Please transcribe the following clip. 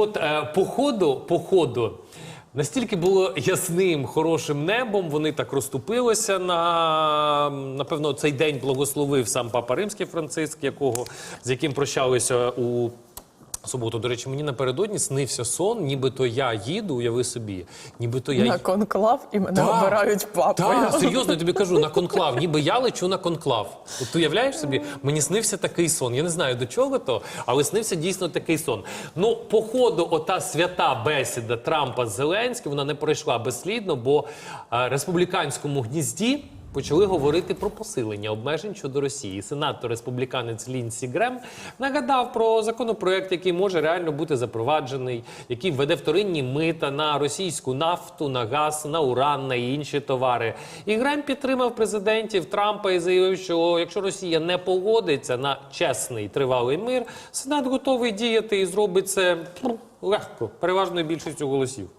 От е, по ходу, по ходу настільки було ясним, хорошим небом, вони так розступилися на напевно, цей день благословив сам Папа Римський Франциск, якого з яким прощалися у. Суботу, до речі, мені напередодні снився сон, нібито я їду, уяви собі, нібито я на конклав і мене Так. обирають папою. Так, серйозно, я тобі кажу, на конклав. Ніби я лечу на конклав. От ти уявляєш собі, мені снився такий сон. Я не знаю до чого то, але снився дійсно такий сон. Ну, по ходу, ота свята бесіда Трампа з Зеленським, вона не пройшла безслідно, бо е, республіканському гнізді. Почали говорити про посилення обмежень щодо Росії. Сенатор республіканець Лінсі Грем нагадав про законопроект, який може реально бути запроваджений, який введе вторинні мита на російську нафту, на газ, на уран, на інші товари. І Грем підтримав президентів Трампа і заявив, що якщо Росія не погодиться на чесний тривалий мир, Сенат готовий діяти і зробить це ну, легко, переважною більшістю голосів.